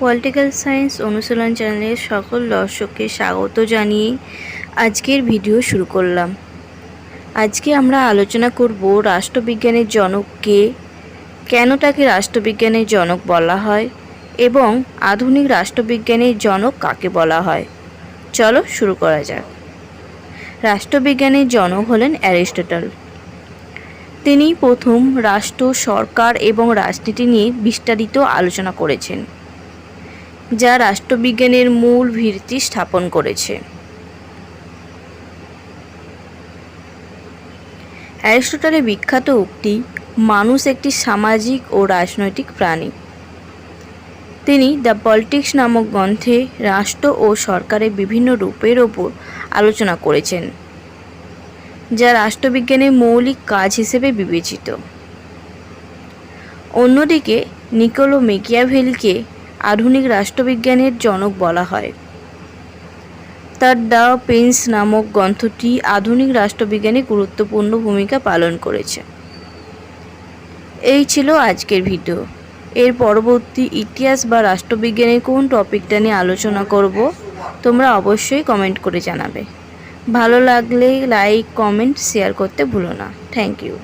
Political science অনুশীলন চ্যানেলের সকল দর্শককে স্বাগত জানিয়ে আজকের ভিডিও শুরু করলাম। আজকে আমরা আলোচনা করব রাষ্ট্রবিজ্ঞানের জনককে কেন তাকে রাষ্ট্রবিজ্ঞানের জনক বলা হয় এবং আধুনিক রাষ্ট্রবিজ্ঞানের জনক কাকে বলা হয়। চলো শুরু করা যাক। রাষ্ট্রবিজ্ঞানের জনক হলেন অ্যারিস্টটল। তিনি প্রথম রাষ্ট্র, সরকার এবং রাজনীতি নিয়ে বিস্তারিত আলোচনা করেছেন। যা রাষ্ট্রবিজ্ঞানের মূল ভিত্তি স্থাপন করেছে। অ্যারিস্টটলের বিখ্যাত উক্তি, মানুষ একটি সামাজিক ও রাজনৈতিক প্রাণী তিনি দ্য পলিটিক্স নামক গ্রন্থে রাষ্ট্র ও সরকারের বিভিন্ন রূপের ওপর আলোচনা করেছেন, যা রাষ্ট্রবিজ্ঞানের মৌলিক কাজ হিসেবে বিবেচিত। অন্যদিকে, নিকোলো মেকিয়াভেলকে আধুনিক রাষ্ট্রবিজ্ঞানের জনক বলা হয়। তার দ্য পেন্স নামক গ্রন্থটি আধুনিক রাষ্ট্রবিজ্ঞানে গুরুত্বপূর্ণ ভূমিকা পালন করেছে। এই ছিল আজকের ভিডিও। এর পরবর্তী ইতিহাস বা রাষ্ট্রবিজ্ঞানের কোন টপিকটা নিয়ে আলোচনা করব, তোমরা অবশ্যই কমেন্ট করে জানাবে। ভালো লাগলে লাইক, কমেন্ট, শেয়ার করতে ভুলো না। Thank you.